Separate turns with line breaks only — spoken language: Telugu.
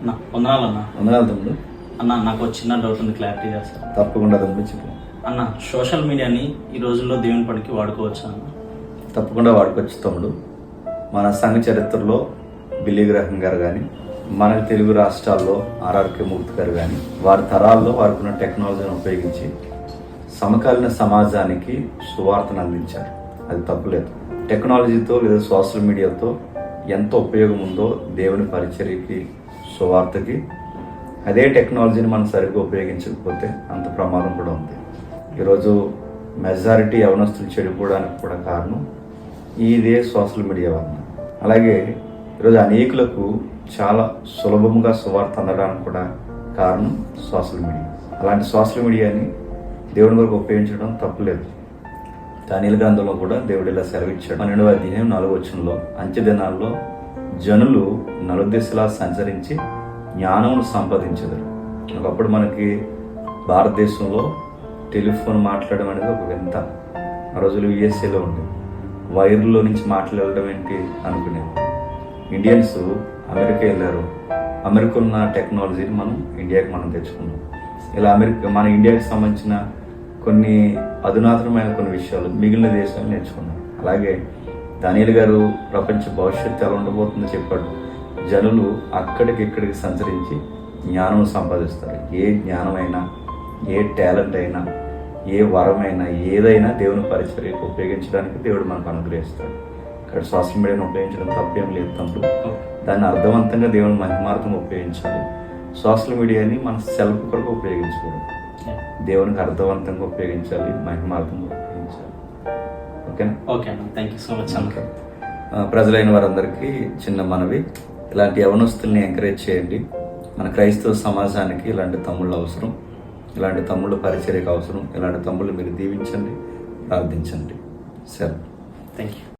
అన్న వందనాలు అన్న
వందనాలు తమ్ముడు.
అన్న నాకు చిన్న డౌట్ ఉంది క్లారిటీ చేస్తా.
తప్పకుండా తమ్ముడు చెప్పు.
అన్న సోషల్ మీడియాని ఈ రోజుల్లో దేవుని పనికి వాడుకోవచ్చా అన్న?
తప్పకుండా వాడుకోవచ్చు తమ్ముడు. మన సంఘ చరిత్రలో బిల్లి గ్రహం గారు కానీ మన తెలుగు రాష్ట్రాల్లో ఆర్ఆర్కే మూర్తి గారు కానీ వారి తరాల్లో వారికి ఉన్న టెక్నాలజీని ఉపయోగించి సమకాలీన సమాజానికి సువార్తను అందించారు. అది తప్పులేదు టెక్నాలజీతో లేదా సోషల్ మీడియాతో ఎంత ఉపయోగం ఉందో దేవుని పరిచర్యకి సువార్తకి అదే టెక్నాలజీని మనం సరిగ్గా ఉపయోగించకపోతే అంత ప్రమాదం కూడా ఉంది. ఈరోజు మెజారిటీ యవనస్తులు చెడిపోవడానికి కూడా కారణం ఇదే సోషల్ మీడియా వలన. అలాగే ఈరోజు అనేకులకు చాలా సులభంగా సువార్త అందడానికి కూడా కారణం సోషల్ మీడియా. అలాంటి సోషల్ మీడియాని దేవుని వరకు ఉపయోగించడం తప్పులేదు. దానిల గ్రంథంలో కూడా దేవుడు ఇలా సెలవిచ్చాడు. పన్నెండవ అధ్యాయం నాలుగు వచ్చంలో అంత్య దినాల్లో జనులు నలుదిశలా సంచరించి జ్ఞానమును సంపాదించెదరు. ఒకప్పుడు మనకి భారతదేశంలో టెలిఫోన్ మాట్లాడడం అనేది ఒక వింత. ఆ రోజులు యుఎస్ఏలో ఉండేది వైర్లో నుంచి మాట్లాడడం ఏంటి అనుకునేది. ఇండియన్స్ అమెరికా వెళ్ళారు. అమెరికా ఉన్న టెక్నాలజీని మనం ఇండియాకి మనం తెచ్చుకున్నాం. ఇలా అమెరికా మన ఇండియాకి సంబంధించిన కొన్ని అధునాతనమైన కొన్ని విషయాలు మిగిలిన దేశాలు నేర్చుకున్నాం. అలాగే దానియల్ గారు ప్రపంచ భవిష్యత్తు ఎలా ఉండబోతుందో చెప్పాడు. జనులు అక్కడికి ఇక్కడికి సంచరించి జ్ఞానం సంపాదిస్తారు. ఏ జ్ఞానమైనా ఏ టాలెంట్ అయినా ఏ వరమైనా ఏదైనా దేవుని పరిచర్యకు ఉపయోగించడానికి దేవుడు మనకు అనుగ్రహిస్తాడు. ఇక్కడ సోషల్ మీడియాను ఉపయోగించడం తప్పేం లేదు తమ్ముడు. దాన్ని అర్థవంతంగా దేవుని మహిమార్థం ఉపయోగించాలి. సోషల్ మీడియాని మన సెల్ఫ్ కొరకు ఉపయోగించకూడదు. దేవునికి అర్థవంతంగా ఉపయోగించాలి మహిమార్థంగా. ఓకేనా
ఓకే అన్న థ్యాంక్ యూ సో మచ్ అన్న.
ప్రజలైన వారందరికీ చిన్న మనవి. ఇలాంటి యవనస్తుల్ని ఎంకరేజ్ చేయండి. మన క్రైస్తవ సమాజానికి ఇలాంటి తమ్ముళ్ళు అవసరం. ఇలాంటి తమ్ముళ్ళు పరిచర్యకు అవసరం. ఇలాంటి తమ్ముళ్ళు మీరు దీవించండి ప్రార్థించండి. సరే
థ్యాంక్ యూ